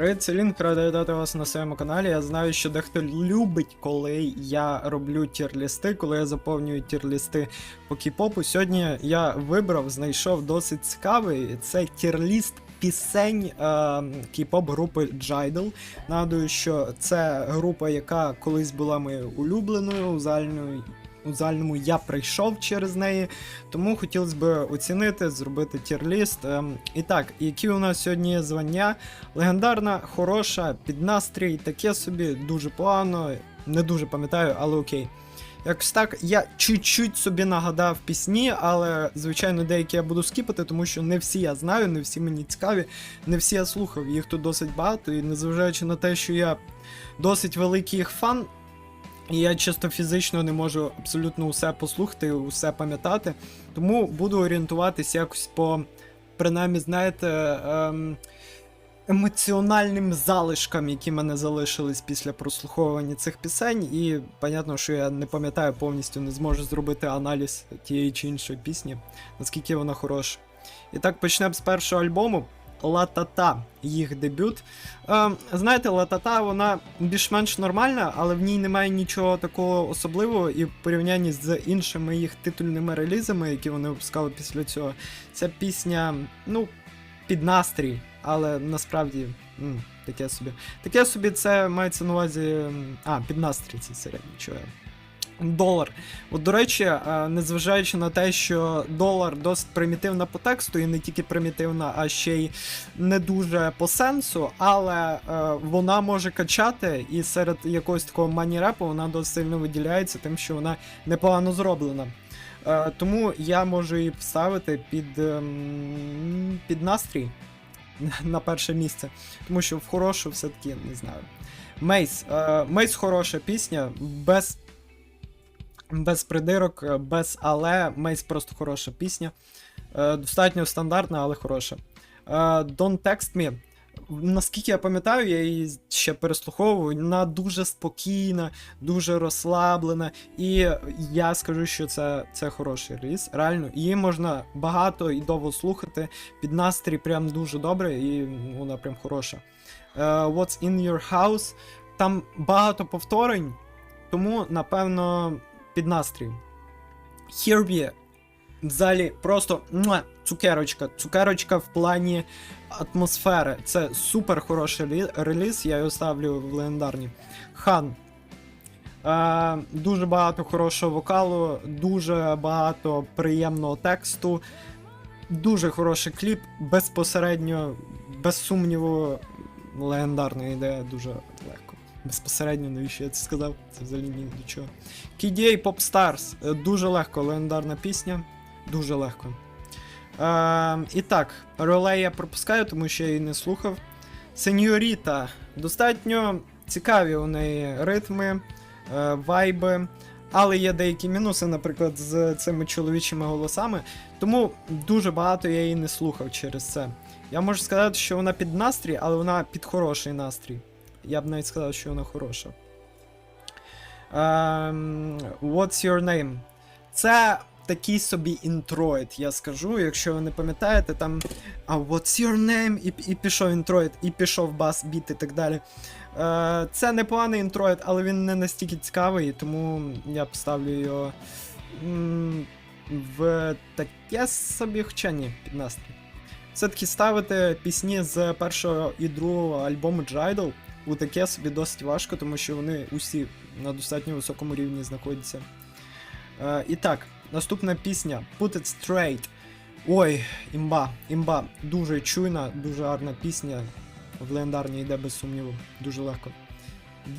Привіт, це Лінк, радий вітати вас на своєму каналі. Я знаю, що дехто любить, коли я роблю тір-лісти, коли я заповнюю тір-лісти по кіп-попу. Сьогодні я вибрав, знайшов досить цікавий. Це тір-ліст пісень е, кіп-поп групи Джайдл. Нагадую, що це група, яка колись була моєю улюбленою, загальною. У загальному я прийшов через неї, тому хотілося б оцінити, зробити тір-ліст. Ем, і так, які у нас сьогодні є звання? Легендарна, хороша, під настрій, таке собі, дуже погано, не дуже пам'ятаю, але окей. Якось так, я чуть-чуть собі нагадав пісні, але, звичайно, деякі я буду скіпати, тому що не всі я знаю, не всі мені цікаві, не всі я слухав, їх тут досить багато, і незважаючи на те, що я досить великий їх фан, і я чисто фізично не можу абсолютно усе послухати, усе пам'ятати, тому буду орієнтуватись якось по, принаймні, знаєте, ем, емоціональним залишкам, які мене залишились після прослуховування цих пісень. І понятно, що я не пам'ятаю повністю, не зможу зробити аналіз тієї чи іншої пісні, наскільки вона хороша. І так почнемо з першого альбому. Латата, їх дебют. Е, знаєте, Латата, вона більш-менш нормальна, але в ній немає нічого такого особливого, і в порівнянні з іншими їх титульними релізами, які вони випускали після цього, ця пісня, ну, під настрій, але насправді м, таке собі. Таке собі це мається на увазі. А, під настрій це середній чого. Долар. От, до речі, е, незважаючи на те, що долар досить примітивна по тексту, і не тільки примітивна, а ще й не дуже по сенсу, але е, вона може качати, і серед якогось такого мані-репу вона досить сильно виділяється, тим, що вона непогано зроблена. Е, тому я можу її вставити під, ем, під настрій на перше місце. Тому що в хорошу все-таки не знаю. Мейс. Мейс хороша пісня, без, без придирок, е, без але. Мейс просто хороша пісня. Е, Достатньо стандартна, але хороша. Е, Don't Text Me. Наскільки я пам'ятаю, я її ще переслуховую, вона дуже спокійна, дуже розслаблена. І я скажу, що це, це хороший реліз. Реально, її можна багато і довго слухати. Під настрій прям дуже добре, і вона прям хороша. Е, What's in your house? Там багато повторень, тому, напевно, під настрій. Here Взагалі, просто муа, цукерочка. Цукерочка в плані атмосфери. Це супер хороший релі- реліз, я його ставлю в легендарні. Хан. Е, дуже багато хорошого вокалу, дуже багато приємного тексту, дуже хороший кліп, безпосередньо, без сумніву, легендарна ідея, дуже. Безпосередньо, навіщо я це сказав? Це взагалі ні до чого. KDA Popstars. Е, Дуже легко, легендарна пісня. Дуже легко. Е, і так, ролей я пропускаю, тому що я її не слухав. Сеньоріта. Достатньо цікаві у неї ритми, е, вайби. Але є деякі мінуси, наприклад, з цими чоловічими голосами. Тому дуже багато я її не слухав через це. Я можу сказати, що вона під настрій, але вона під хороший настрій. Я б навіть сказав, що вона хороша. Ем, what's your name? Це такий собі інтроїд, я скажу. Якщо ви не пам'ятаєте, там а what's your name? І, і пішов інтроїд, і пішов бас, біт і так далі. Е, це непоганий інтроїд, але він не настільки цікавий, тому я поставлю його м, в таке собі, хоча ні, під настрій. Все-таки ставити пісні з першого і другого альбому Джайдл у таке собі досить важко, тому що вони усі на достатньо високому рівні знаходяться. Е, і так, наступна пісня Put It Straight. Ой, імба, імба. Дуже чуйна, дуже гарна пісня. В легендарній йде без сумніву, дуже легко.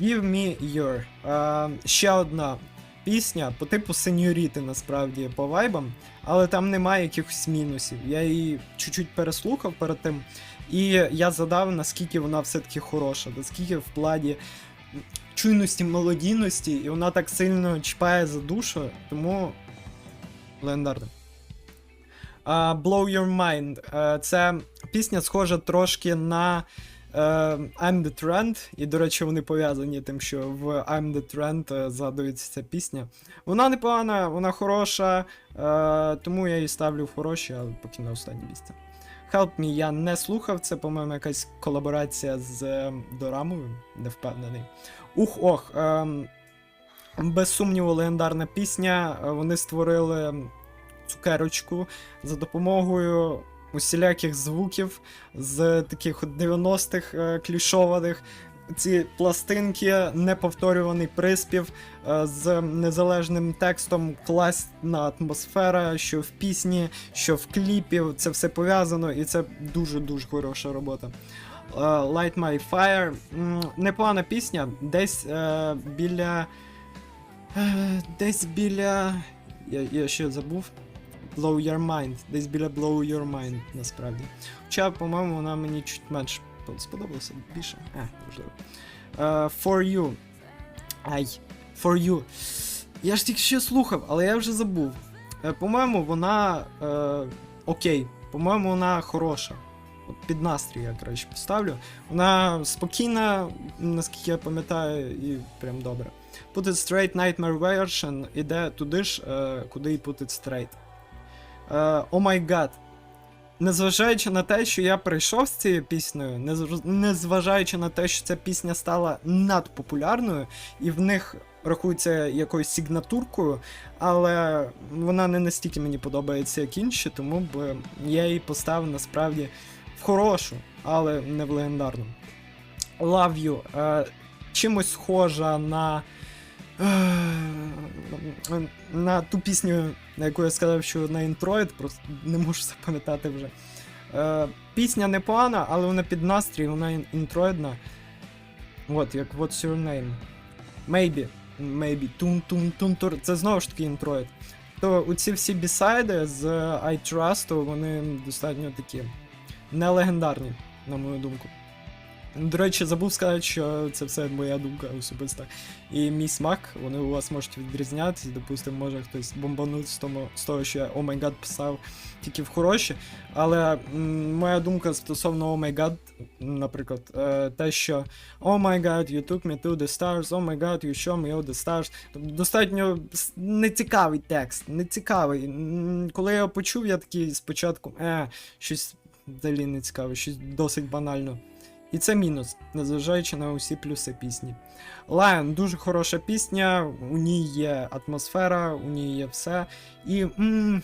Give me your. Е, ще одна пісня по типу сеньоріти, насправді, по вайбам, але там немає якихось мінусів. Я її чуть-чуть переслухав перед тим, і я задав, наскільки вона все-таки хороша, наскільки в плані чуйності, мелодійності, і вона так сильно чіпає за душу, тому легендарно. А, Blow Your Mind. Е, Це пісня схожа трошки на е, I'm the Trend, і, до речі, вони пов'язані тим, що в I'm the Trend е, згадується ця пісня. Вона непогана, вона хороша, е, тому я її ставлю в хороші, але поки на останнє місце. Help Me я не слухав, це, по-моєму, якась колаборація з е, Дорамовим, не впевнений. Ух ох. ем, без сумніву, легендарна пісня. Е, Вони створили цукерочку за допомогою усіляких звуків з таких 90-х е, клішованих. Ці пластинки, неповторюваний приспів е, з незалежним текстом, класна атмосфера, що в пісні, що в кліпі. Це все пов'язано, і це дуже-дуже хороша робота. Е, Light My Fire. Непогана пісня, десь е, біля. Десь біля. Я, я ще забув. Blow Your Mind. Десь біля Blow Your Mind, насправді. Хоча, по-моєму, вона мені чуть менш по- сподобалася більше. Е, можливо. Е, for You. Ай. For You. Я ж тільки ще слухав, але я вже забув. Е, по-моєму, вона. Е, окей. По-моєму, вона хороша. Під настрій я, коротше, поставлю. Вона спокійна, наскільки я пам'ятаю, і прям добре. Put It Straight Nightmare Version іде туди ж, куди і Put It Straight. О май гад. Незважаючи на те, що я прийшов з цією піснею, незв- незважаючи на те, що ця пісня стала надпопулярною, і в них рахується якоюсь сигнатуркою, але вона не настільки мені подобається, як інші, тому б я її поставив насправді в хорошу, але не в легендарну. Love You. Е, чимось схожа на. На ту пісню, на яку я сказав, що на інтроїд, просто не можу запам'ятати вже. Е, пісня непогана, але вона під настрій, вона інтроїдна. От, як What's Your Name? Maybe. Maybe. Тун тун тун тур. Це знову ж таки інтроїд. То у ці всі бісайди з I вони достатньо такі нелегендарні, на мою думку. До речі, забув сказати, що це все моя думка особиста. І мій смак, вони у вас можуть відрізнятися. Допустимо, може хтось бомбануть з, тому, з того, що я О май гад писав тільки в хороші. Але моя думка стосовно О май гад, наприклад, е, те, що О май гад, you took me to the stars, О май гад, you show me all the stars. Тобто достатньо нецікавий текст, нецікавий. Коли я його почув, я такий спочатку, е, щось взагалі не цікаве, щось досить банально. І це мінус, незважаючи на усі плюси пісні. Lion дуже хороша пісня, у ній є атмосфера, у ній є все. І м,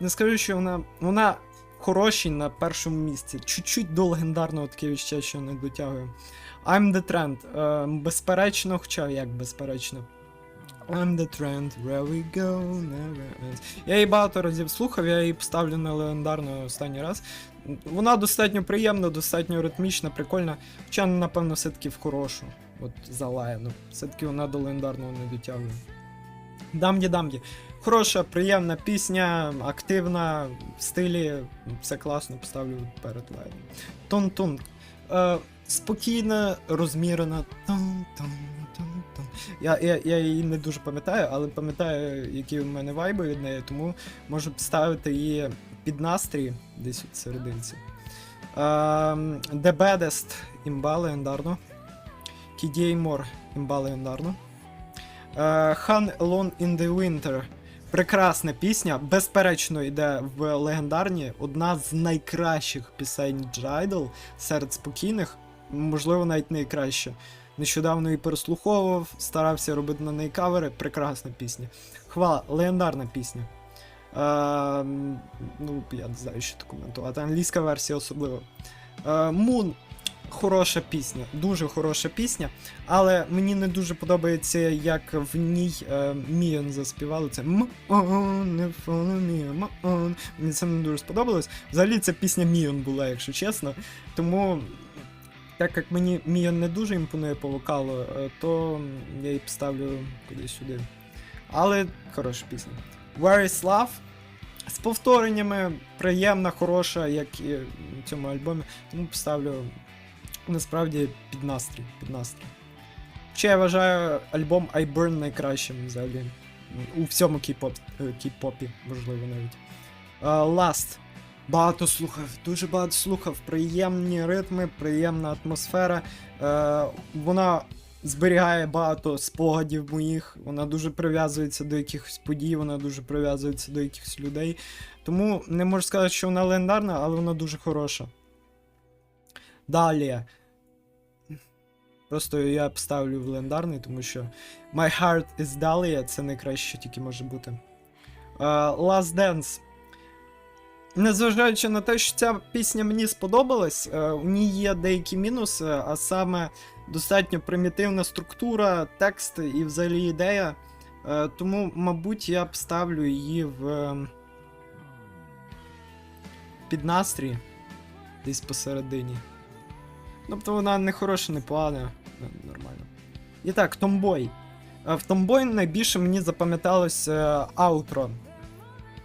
не скажу, що вона. Вона хорошій на першому місці. Чуть-чуть до легендарного таке відчуття, що не дотягую. I'm the Trend. Е, безперечно, хоча як безперечно. I'm the trend, where we go, never ends. Я її багато разів слухав, я її поставлю на легендарну останній раз. Вона достатньо приємна, достатньо ритмічна, прикольна. Хоча, напевно, все-таки в хорошу. От за Лайону. Все-таки вона до легендарного не дотягує. Дамді дамді. Хороша, приємна пісня, активна, в стилі, все класно, поставлю перед Лайоном. Тон-тун. Е, спокійна, розмірена. Тон-тон-тон-тон. Я, я, я її не дуже пам'ятаю, але пам'ятаю, які в мене вайби від неї, тому можу ставити її під настрій десь у серединці. Ем, The Baddest імба легендарно. KDA More імба легендарно. Е, Han Alone in the Winter. Прекрасна пісня, безперечно, йде в легендарні. Одна з найкращих пісень Джайдл серед спокійних, можливо, навіть найкраща. Нещодавно її переслуховував, старався робити на неї кавери. Прекрасна пісня. Хвала, легендарна пісня. Е, ну, я не знаю, що тут коментувати. Англійська версія особливо. Е, Мун. Хороша пісня, дуже хороша пісня, але мені не дуже подобається, як в ній е, Міон заспівали це. Мені це не дуже сподобалось. Взагалі ця пісня Міон була, якщо чесно. Тому, так як мені Міон не дуже імпонує по вокалу, е, то я її поставлю кудись сюди. Але хороша пісня. Where is Love? З повтореннями приємна, хороша, як і в цьому альбомі. Тому поставлю насправді під настрій. Під настрій. Ще я вважаю альбом I Burn найкращим взагалі. У всьому кей-поп, кей-попі, можливо, навіть. Е, Last. Багато слухав, дуже багато слухав. Приємні ритми, приємна атмосфера. Е, вона зберігає багато спогадів моїх, вона дуже прив'язується до якихось подій, вона дуже прив'язується до якихось людей. Тому не можу сказати, що вона легендарна, але вона дуже хороша. Далі. Просто я б ставлю в легендарний, тому що My Heart is Dahlia це найкраще, що тільки може бути. Е, Last Dance. Незважаючи на те, що ця пісня мені сподобалась, е, у ній є деякі мінуси, а саме достатньо примітивна структура, текст і взагалі ідея. Е, Тому, мабуть, я б ставлю її в е, під настрій десь посередині. Тобто вона не хороша, не погана, нормально. І так. Е, В Tomboy найбільше мені запам'яталось е, аутро.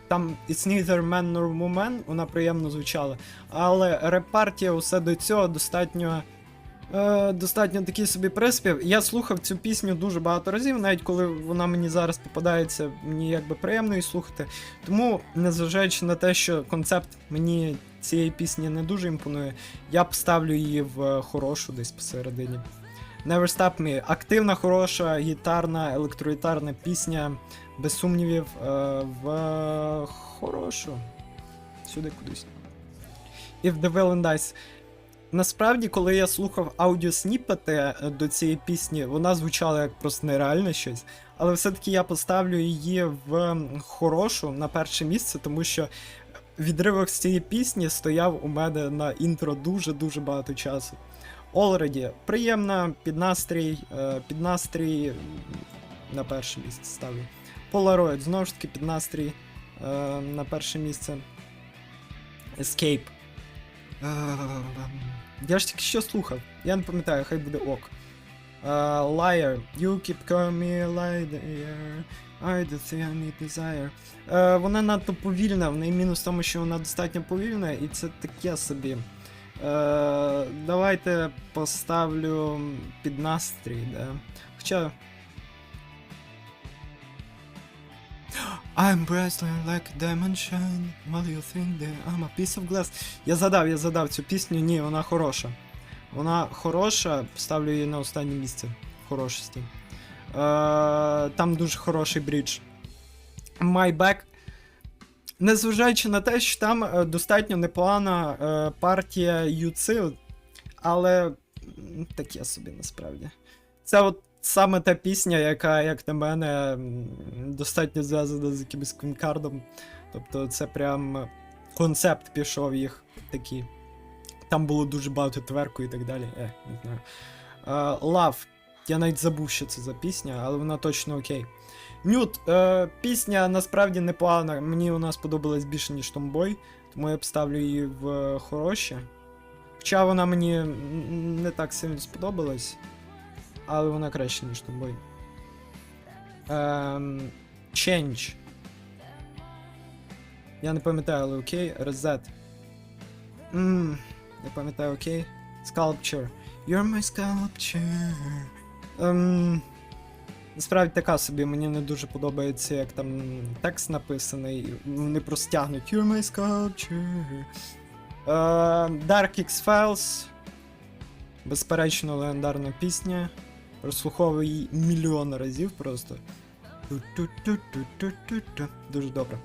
Там It's neither man nor woman, вона приємно звучала. Але репартія усе до цього достатньо. Е, достатньо такий собі приспів. Я слухав цю пісню дуже багато разів, навіть коли вона мені зараз попадається, мені якби приємно її слухати. Тому, незважаючи на те, що концепт мені цієї пісні не дуже імпонує, я б ставлю її в е, хорошу десь посередині. Never Stop Me. Активна, хороша, гітарна, електрогітарна пісня, без сумнівів, е, в хорошу. Сюди кудись. If the Villain Dies. Насправді, коли я слухав аудіосніпети е, до цієї пісні, вона звучала як просто нереальне щось. Але все-таки я поставлю її в хорошу на перше місце, тому що відривок з цієї пісні стояв у мене на інтро дуже-дуже багато часу. Already приємна, під настрій, е, під настрій на перше місце ставлю. Polaroid, знову ж таки, під настрій е, на перше місце. Escape. Е, Я ж тільки що слухав. Я не пам'ятаю, хай буде ок. Е, Liar. You keep calling me liar. I don't think I need desire. Е, Вона надто повільна, в неї мінус в тому, що вона достатньо повільна, і це таке собі. Е, давайте поставлю під настрій, да. Хоча. I'm wrestling like a diamond shine, while you think that I'm a piece of glass. Я задав, я задав цю пісню, ні, вона хороша. Вона хороша, ставлю її на останнє місце хорошості. Е, там дуже хороший брідж. My Back. Незважаючи на те, що там е, достатньо непогана е, партія Юци, але таке собі насправді. Це от саме та пісня, яка, як на мене, достатньо зв'язана з якимось квінкардом. Тобто це прям концепт пішов їх такий. Там було дуже багато тверку і так далі. Е, не знаю. Е, Love. Я навіть забув, що це за пісня, але вона точно окей. Нют, е, пісня насправді непогана. Мені вона сподобалась більше, ніж Tomboy, тому я б ставлю її в е, хороші. Хоча вона мені не так сильно сподобалась, але вона краще, ніж Tomboy. Ем, Change. Я не пам'ятаю, але окей. Reset. Ммм, я пам'ятаю, окей. Sculpture. You're my sculpture. Ем, насправді така собі, мені не дуже подобається, як там текст написаний. Вони просто тягнуть You're my sculpture. Е, Dark X-Files. Безперечно, легендарна пісня. Прослуховую її мільйон разів просто. Дуже добре.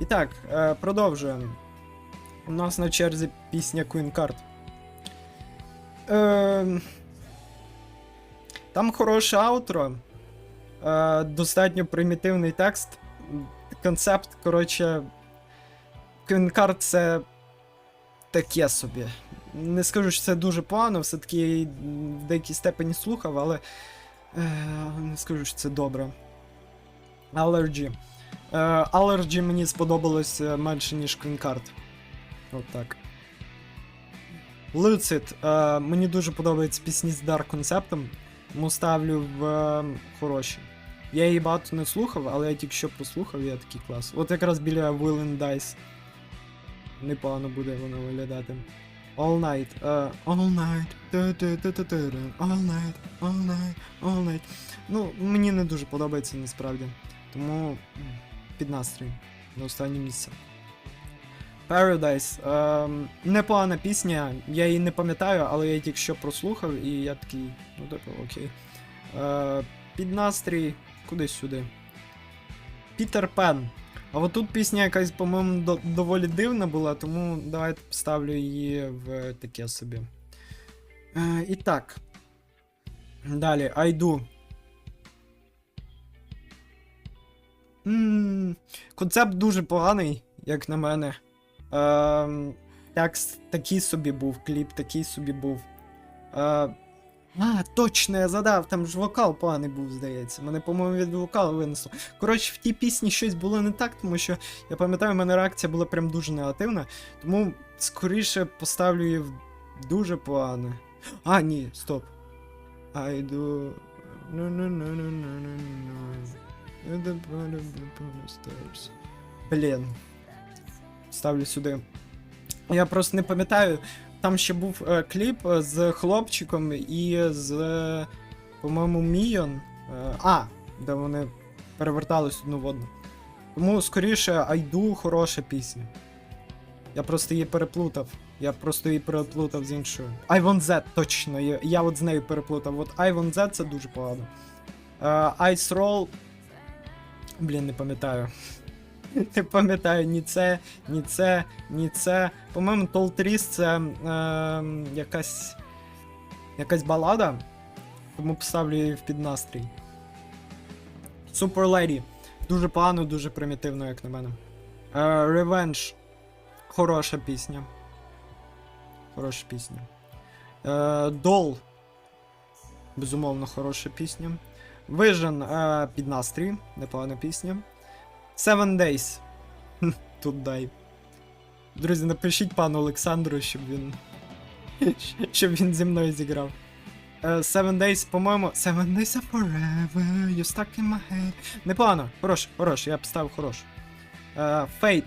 І так, е, продовжуємо. У нас на черзі пісня Queen Card. Е, там хороше аутро. Е, достатньо примітивний текст. Концепт, коротше. Queen Card це таке собі. Не скажу, що це дуже погано, все-таки в деякій степені слухав, але. Е, не скажу, що це добре. Allergy. Е, Allergy мені сподобалось е, менше, ніж Queen Card. От так. Lucid. Е, мені дуже подобаються пісні з Dark концептом, тому ставлю в е, хороші. Я її багато не слухав, але я тільки що послухав, я такий клас. От якраз біля Will and Dice. Непогано буде воно виглядати. All night. е, all night. All night, all night, all night. Ну, мені не дуже подобається насправді. Тому під настрій. На останнє місце. Paradise. Ем, непогана пісня, я її не пам'ятаю, але я її тільки що прослухав, і я такий, ну типу, окей. Е, під настрій, кудись сюди. Пітер Пен. А от тут пісня якась, по-моєму, до- доволі дивна була, тому давайте поставлю її в таке собі. Е, і так. Далі. М, Концепт дуже поганий, як на мене. Ем, текст такий собі був, кліп такий собі був. Е, а, точно, я задав, там ж вокал поганий був, здається. Мене, по-моєму, від вокалу винесло. Коротше, в тій пісні щось було не так, тому що я пам'ятаю, в мене реакція була прям дуже негативна. Тому скоріше поставлю її в дуже погане. А, ні, стоп. The posters. Блін. Ставлю сюди. Я просто не пам'ятаю. Там ще був е, кліп е, з хлопчиком і з, е, по-моєму, Міон. Е, а, де вони перевертались одну в одну. Тому скоріше Айду хороша пісня. Я просто її переплутав. Я просто її переплутав з іншою. I Want Z, точно. Я, я от з нею переплутав. От I Z це дуже погано. Е, Ice Roll. Блін, не пам'ятаю. Не пам'ятаю ні це, ні це, ні це. По-моєму, Tall Trees це е, якась. якась балада. Тому поставлю її в піднастрій. Super Lady. Дуже погано, дуже примітивно, як на мене. Е, Revenge. Хороша пісня. Хороша пісня. Е. Безумовно, хороша пісня. Vision е, під настрій. Непогана пісня. Seven Days. Тут дай. Друзі, напишіть пану Олександру, щоб він. щоб він зі мною зіграв. Е, Seven Days, по-моєму. Seven Days are forever, you stuck in my head. Непогано, хорош, хорош, я поставив хорош. Е, Fate.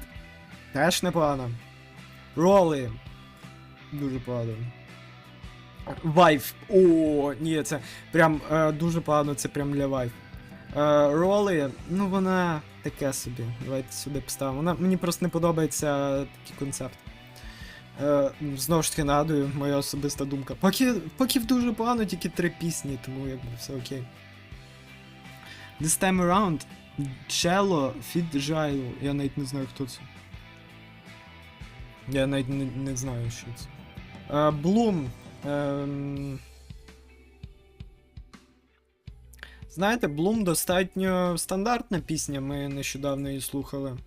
Теж непогано. Роли. Дуже погано. Вайф. О, ні, це прям е, дуже погано, це прям для вайф. Е, роли, ну вона таке собі. Давайте сюди поставимо. Вона, мені просто не подобається такий концепт. Е, знову ж таки нагадую, моя особиста думка. Поки, поки дуже погано, тільки три пісні, тому якби все окей. This time around, Fit Jail. Я навіть не знаю, хто це. Я навіть не, не знаю, що це. Е, Bloom. Знаєте, Bloom достатньо стандартна пісня, ми нещодавно її слухали.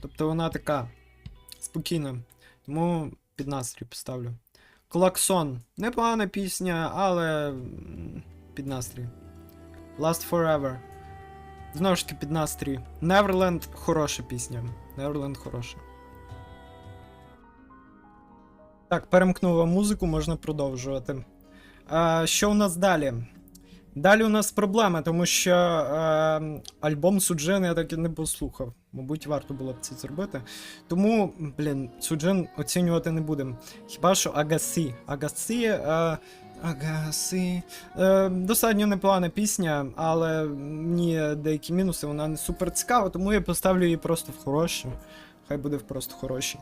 Тобто вона така спокійна. Тому під настрій поставлю. Клаксон. Непогана пісня, але під настрій. Last Forever. Знову ж таки під настрій. Neverland хороша пісня. Neverland хороша. Так, перемкнула музику, можна продовжувати. А, що у нас далі? Далі у нас проблема, тому що е, альбом Суджин я так і не послухав. Мабуть, варто було б це зробити. Тому, блін, Суджин оцінювати не будемо. Хіба що Агасі. Агасі. Е, Агасі. Е, достатньо непогана пісня, але мені деякі мінуси, вона не супер цікава, тому я поставлю її просто в хороші. Хай буде просто хороші.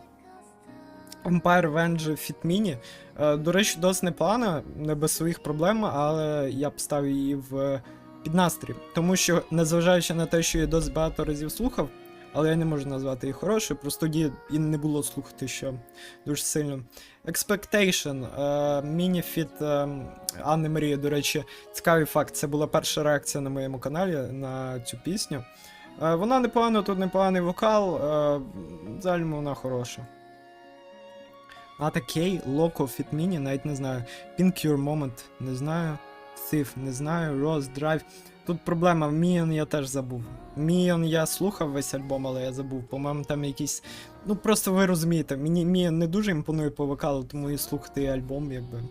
Empire Venge Fit Mini. Е, До речі, досить непогана, не без своїх проблем, але я б ставив її в піднастрій. Тому що, незважаючи на те, що я досить багато разів слухав, але я не можу назвати її хорошою, просто тоді і не було слухати що дуже сильно. Expectation, е, міні-фіт е, Анни Марії, до речі, цікавий факт. Це була перша реакція на моєму каналі на цю пісню. Е, Вона непогана, тут непоганий вокал, е, взагалі вона хороша. А такий, Loco Fit навіть не знаю. Pink Your Moment, не знаю. Thief, не знаю. Rose Drive. Тут проблема, Міон я теж забув. Міон я слухав весь альбом, але я забув. По-моєму, там якісь. Ну просто ви розумієте, мені Міон не дуже імпонує по вокалу, тому і слухати альбом, якби.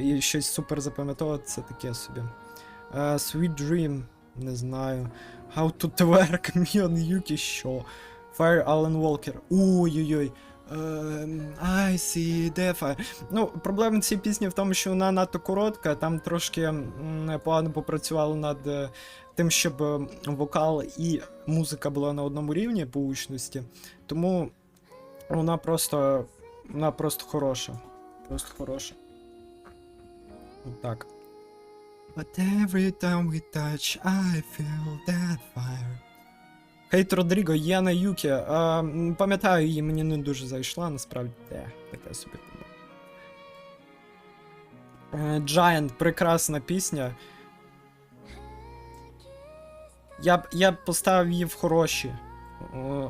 І щось супер запам'ятовувати, це таке собі. Е, Sweet Dream, не знаю. How to Twerk, Міон Юкі, що? Fire Alan Walker. Ой-ой-ой. I see fire. Ну, проблема цієї пісні в тому, що вона надто коротка, там трошки погано попрацювали над е, тим, щоб е, вокал і музика була на одному рівні по учності. Тому Вона просто. Вона просто хороша. Просто хороша. Так. But every time we touch, I feel that fire. Хейт Родріго, Яна Юкі. Пам'ятаю, її мені не дуже зайшла, насправді. Де, таке собі. Е, Giant, прекрасна пісня. Я б, я б поставив її в хороші.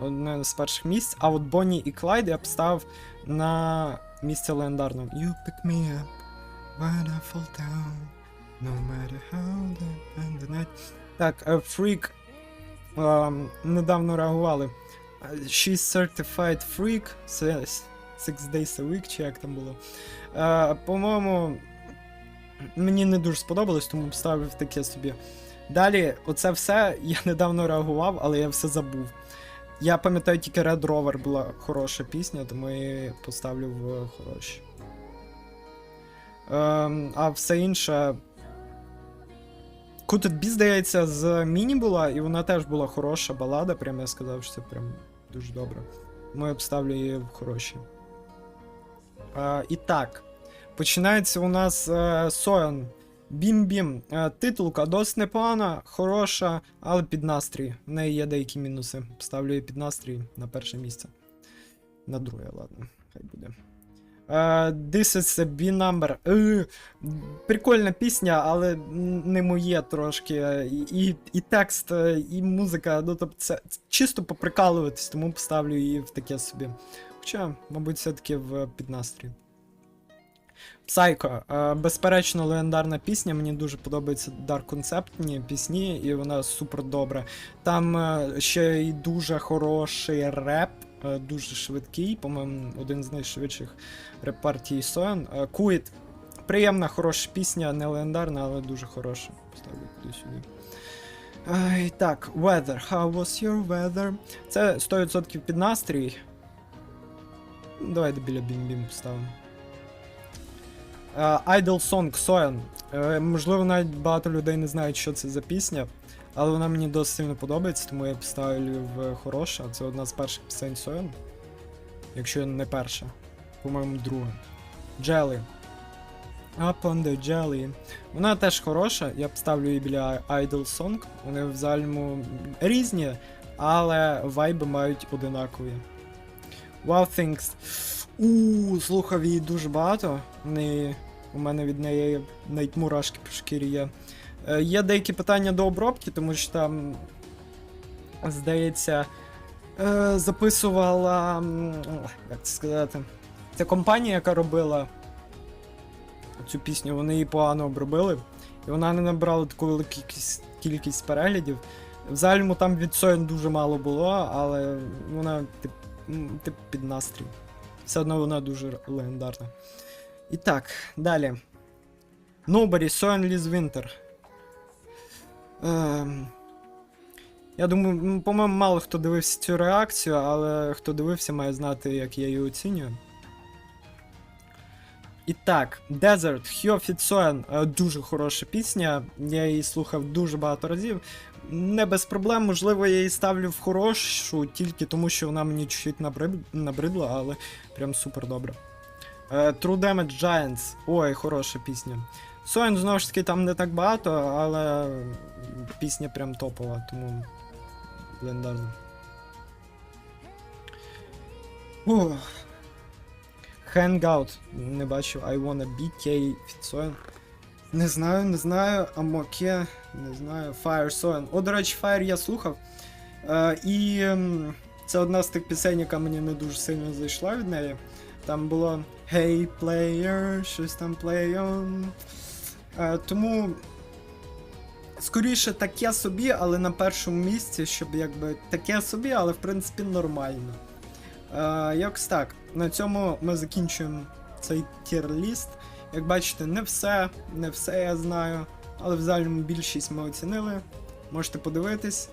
Одне з перших місць, а от Бонні і Клайд я б ставив на місце легендарного. You pick me up when I fall down, no matter how the night. Так, е, Freak ем, недавно реагували. Е, She's certified freak, six days a week, чи як там було. Е, по-моєму, мені не дуже сподобалось, тому вставив таке собі. Далі, оце все я недавно реагував, але я все забув. Я пам'ятаю, тільки Red Rover була хороша пісня, тому я її поставлю в хороші. Ем, а все інше. Кутет Бі, здається, з Міні була, і вона теж була хороша балада. Прям я сказав, що це прям дуже добре. Я обставлю її в хороші. Е, і так. Починається у нас е, Соян. Бім-бім. Е, титулка досить непогана, хороша, але під настрій. В неї є деякі мінуси. Ставлю її під настрій на перше місце. На друге, ладно, хай буде. Е, This is a B-number. Е, прикольна пісня, але не моє трошки. І, і, і текст, е, і музика. Ну, тобто це чисто поприкалуватись, тому поставлю її в таке собі. Хоча, мабуть, все-таки в піднастрій. Е, Безперечно, легендарна пісня. Мені дуже подобаються дарк концептні пісні, і вона супер добра. Там е, ще й дуже хороший реп, е, дуже швидкий, по-моєму, один з найшвидших реп-партій Соен. Куїт. Приємна, хороша пісня, не легендарна, але дуже хороша. Ставлю куди сюди. Ай, так, weather. How was your weather? Це 100% під настрій. Давайте біля бім-бім поставимо. Е, Idle Song Soyan. Е, Можливо, навіть багато людей не знають, що це за пісня, але вона мені досить сильно подобається, тому я поставлю в хороша. Це одна з перших пісень Soyan. Якщо не перша. По-моєму, друга. Jelly. Up on the Jelly. Вона теж хороша, я б ставлю її біля Idle Song. Вони в загальному різні, але вайби мають одинакові. Wow Things. У, слухав її дуже багато. Не, у мене від неї навіть мурашки по шкірі є. Е, є деякі питання до обробки, тому що там, здається, е, записувала. Як це сказати? Це компанія, яка робила цю пісню, вони її погано обробили. І вона не набрала таку велику кількість, кількість переглядів. В загальному там від Соєн дуже мало було, але вона тип, тип під настрій. Все одно вона дуже легендарна. І так, далі. Nobody, Soen Liz Winter. Ем... Я думаю, по-моєму, мало хто дивився цю реакцію, але хто дивився, має знати, як я її оцінюю. І так, Desert, Fitsoen, е, дуже хороша пісня. Я її слухав дуже багато разів. Не без проблем, можливо, я її ставлю в хорошу, тільки тому, що вона мені чуть-чуть набрид... набридла, але прям супер добре. Е, True Damage Giants. Ой, хороша пісня. Соен, знову ж таки, там не так багато, але пісня прям топова, тому легендарна. Ох. Hangout. Не бачу. I wanna be K Фіцоен. Не знаю, не знаю. Амоке, не знаю. Fire Soen. О, до речі, Fire я слухав. Е, і ем, це одна з тих пісень, яка мені не дуже сильно зайшла від неї. Там було Hey player, щось там play on. Е, тому. Скоріше таке собі, але на першому місці, щоб якби таке собі, але в принципі нормально. Е, якось так. На цьому ми закінчуємо цей тір-ліст. Як бачите, не все, не все я знаю, але в загальному більшість ми оцінили. Можете подивитись.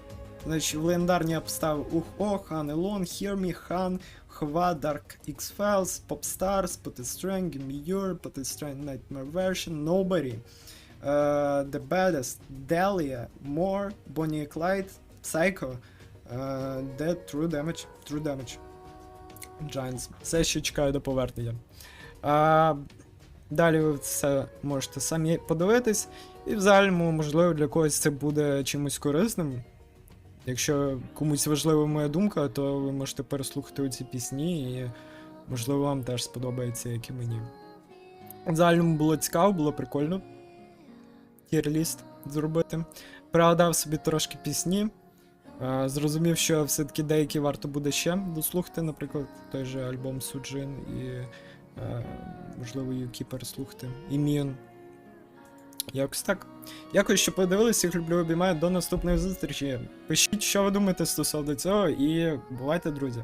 Значить, в легендарні я поставив Ух-О, Хан Елон, Me, Хан, Хва, Dark X-Files, Popstars, Put It Strong Nightmare Version, Nobody, uh, The Baddest, Dahlia, More, Bonnie Clyde, Psycho, uh, Dead, True Damage, True Damage. Giants. Все ще чекаю до повернення. А, далі ви все можете самі подивитись, і в загальному, можливо, для когось це буде чимось корисним. Якщо комусь важлива моя думка, то ви можете переслухати ці пісні, і можливо вам теж сподобається, як і мені. В загальному було цікаво, було прикольно. Тірліст зробити. Пригадав собі трошки пісні. Е, Зрозумів, що все-таки деякі варто буде ще дослухати, наприклад, той же альбом Суджин і, е, можливо, Юкі переслухати. І. Якось так. Дякую, що подивилися, всіх люблю, обіймаю. До наступної зустрічі. Пишіть, що ви думаєте стосовно цього, і бувайте, друзі.